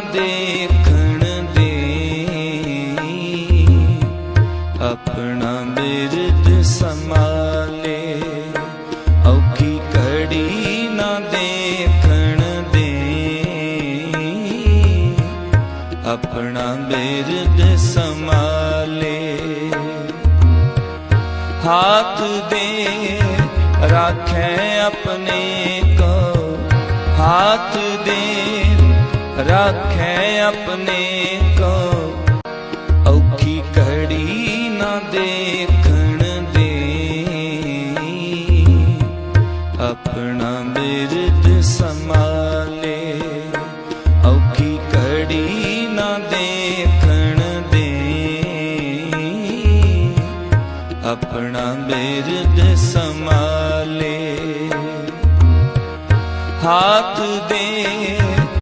ਦੇਖਣ ਦੇ। ਆਪਣਾ ਬਿਰਦ ਸੰਭਾਲੇ। ਔਖੀ ਕੜੀ ਨਾ ਦੇਖਣ ਦੇ। ਆਪਣਾ ਬਿਰਦ ਸੰਭਾਲੇ। ਹਾਥ ਦੇ ਰੱਖੇ ਆਪਣੇ ਕੋ। ਹਾਥ ਦੇ ਰੱਖੈ ਆਪਣੇ ਕੋ ਔਖੀ ਘੜੀ ਨਾ ਦੇਖਣ ਦੇ। ਆਪਣਾ ਬਿਰਦ ਸਮਾਲੇ ਔਖੀ ਘੜੀ ਨਾ ਦੇਖਣ ਦੇ। ਆਪਣਾ ਬਿਰਦ ਸੰਭਾਲੇ। ਹੱਥ ਦੇ